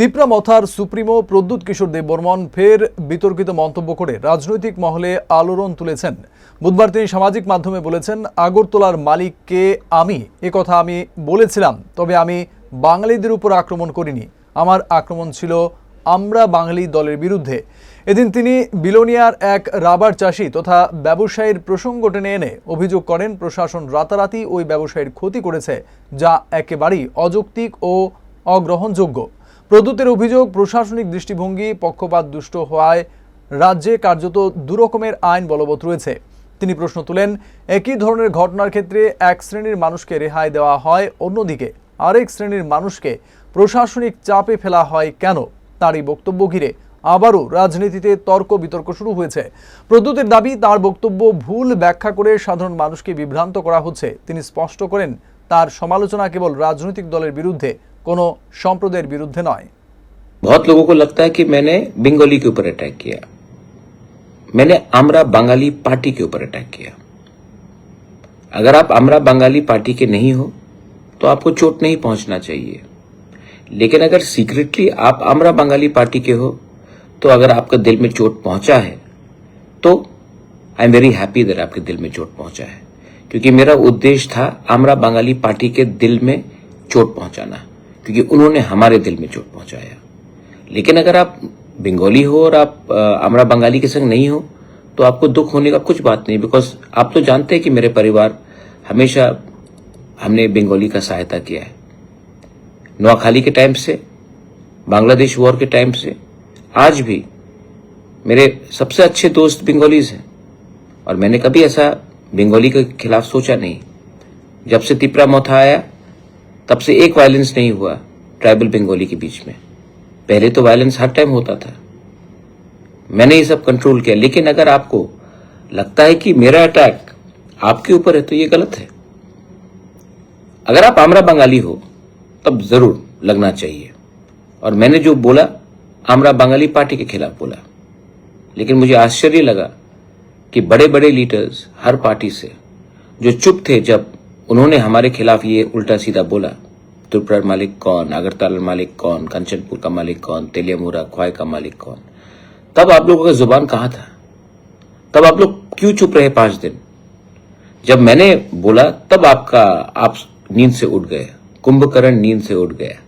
তিপ্রা মথার সুপ্রিমো প্রদ্যুৎ কিশোর দেববর্মন ফের বিতর্কিত মন্তব্য করে রাজনৈতিক মহলে আলোড়ন তুলেছেন। বুধবার তিনি সামাজিক মাধ্যমে বলেছেন, আগরতলার মালিককে আমি, এ কথা আমি বলেছিলাম, তবে আমি বাঙালিদের উপর আক্রমণ করিনি। আমার আক্রমণ ছিল আমরা বাঙালি দলের বিরুদ্ধে। এদিন তিনি বিলোনিয়ার এক রাবার চাষি তথা ব্যবসায়ীর প্রসঙ্গ টেনে এনে অভিযোগ করেন, প্রশাসন রাতারাতি ওই ব্যবসায়ীর ক্ষতি করেছে, যা একেবারেই অযৌক্তিক ও অগ্রহণযোগ্য। প্রদ্যুতের অভিযোগ, প্রশাসনিক দৃষ্টিভঙ্গি পক্ষপাত দুষ্ট হওয়ায় রাজ্যে কার্যত দুরকমের আইন বলবৎ রয়েছে। তিনি প্রশ্ন তুলেন, একই ধরনের ঘটনার ক্ষেত্রে এক শ্রেণির মানুষকে রেহাই দেওয়া হয়, অন্যদিকে আরেক শ্রেণির মানুষকে প্রশাসনিক চাপে ফেলা হয় কেন? তারই বক্তব্য ঘিরে আবারও রাজনীতিতে তর্ক বিতর্ক শুরু হয়েছে। প্রদ্যুতের দাবি, তার বক্তব্য ভুল ব্যাখ্যা করে সাধারণ মানুষকে বিভ্রান্ত করা হচ্ছে। তিনি স্পষ্ট করেন, তার সমালোচনা কেবল রাজনৈতিক দলের বিরুদ্ধে কোনো সম্প্রদায়ের বিরুদ্ধে নয় बहुत लोगों को लगता है कि मैंने बंगाली के ऊपर अटैक किया मैंने आमरा बंगाली पार्टी के ऊपर अटैक किया अगर आप आमरा बंगाली पार्टी के नहीं हो तो आपको चोट नहीं पहुंचना चाहिए लेकिन अगर सीक्रेटली आप आमरा बंगाली पार्टी के हो तो अगर आपका दिल में चोट पहुंचा है तो आई एम वेरी हैप्पी दर आपके दिल में चोट पहुंचा है क्योंकि मेरा उद्देश्य था आमरा बंगाली पार्टी के दिल में चोट पहुंचाना क्योंकि उन्होंने हमारे दिल में चोट पहुँचाया। लेकिन अगर आप बंगाली हो और आप आमरा बंगाली के संग नहीं हो तो आपको दुख होने का कुछ बात नहीं बिकॉज़ आप तो जानते हैं कि मेरे परिवार हमेशा हमने बंगाली का सहायता किया है। नोआखाली के टाइम से, बांग्लादेश वॉर के टाइम से, आज भी मेरे सबसे अच्छे दोस्त बंगालीज हैं। और मैंने कभी ऐसा बंगाली के खिलाफ सोचा नहीं। जब से तिपरा मोथा आया तब से एक वायलेंस नहीं हुआ ट्राइबल बंगाली के बीच में। पहले तो वायलेंस हर टाइम होता था। मैंने ये सब कंट्रोल किया, लेकिन अगर आपको लगता है कि मेरा अटैक आपके ऊपर है तो ये गलत है। अगर आप आमरा बंगाली हो, तब ज़रूर लगना चाहिए। और मैंने जो बोला, आमरा बंगाली पार्टी के खिलाफ बोला। लेकिन मुझे आश्चर्य लगा कि बड़े बड़े लीडर्स हर पार्टी से, जो चुप थे जब उन्होंने हमारे खिलाफ ये उल्टा सीधा बोला त्रिपुरा मालिक कौन, अगरतला मालिक कौन, कंचनपुर का मालिक कौन, तेलियामुरा, ख्वाई का मालिक कौन? तब आप लोगों का ज़ुबान कहाँ था? तब आप लोग क्यों चुप रहे पाँच दिन? जब मैंने बोला, तब आपका, आप नींद से उठ गए। कुंभकर्ण नींद से उठ गया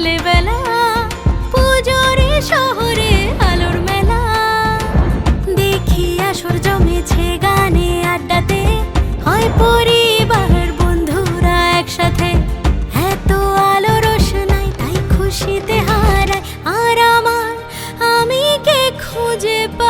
ছেলেবেলা, পুজোরে, শহরে, আলোর মেলা। দেখি আসর জমেছে গানে, আড্ডাতে। হয় পরিবার বন্ধুরা একসাথে। এত আলো রোশনাই তাই খুশিতে হারায়। আর আমার, আমি কে খুঁজে পাই